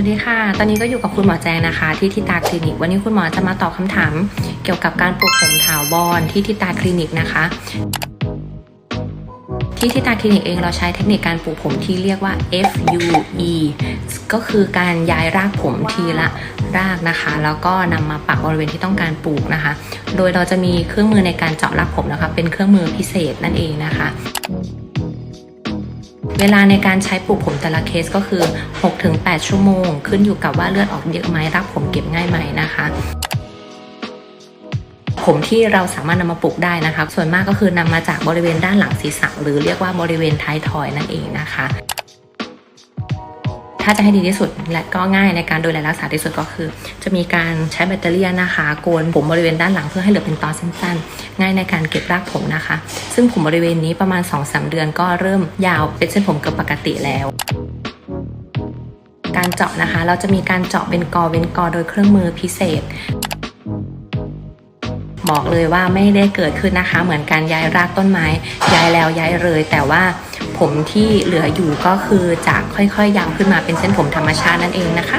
วัสดีค่ะ ตอนนี้ก็อยู่กับคุณหมอแจงนะคะ ที่ทิตาคลินิก วันนี้คุณหมอจะมาตอบคำถาม เกี่ยวกับการปลูกผมถาวรที่ทิตาคลินิกนะคะ ที่ทิตาคลินิกเองเราใช้เทคนิคการปลูกผมที่เรียกว่า FUE ก็คือการย้ายรากผมทีละรากนะคะ แล้วก็นำมาปักบริเวณที่ต้องการปลูกนะคะ โดยเราจะมีเครื่องมือในการเจาะรากผมนะคะ เป็นเครื่องมือพิเศษนั่นเองนะคะ เวลาในการใช้ปลูกผมแต่ละเคสก็คือ 6-8 ชั่วโมง ขึ้นอยู่กับว่าเลือดออกเยอะไหมรักผมเก็บง่ายไหมนะคะผมที่เราสามารถนำมาปลูกได้นะคะ ส่วนมากก็คือนำมาจากบริเวณด้านหลังศีรษะ หรือเรียกว่าบริเวณท้ายทอยนั่นเองนะคะ ถ้าจะให้ดีที่สุดและก็ง่ายในการดูแลรักษาที่สุดก็คือ จะมีการใช้แบตเตอรี่นะคะโกนผมบริเวณด้านหลังเพื่อให้เหลือเป็นตอนสั้นๆ ง่ายในการเก็บรากผมนะคะ ซึ่งผมบริเวณนี้ประมาณ 2-3 เดือนก็เริ่มยาวเป็นเส้นผมเกือบปกติแล้วการเจาะนะคะ เราจะมีการเจาะเป็นกอเว้นกอโดยเครื่องมือพิเศษ บอกเลยว่าไม่ได้เกิดขึ้นนะคะ เหมือนการย้ายรากต้นไม้ ย้ายแล้วย้ายเลย แต่ว่า ผมที่เหลืออยู่ก็คือจะค่อยๆยาวขึ้นมาเป็นเส้นผมธรรมชาตินั่นเองนะคะ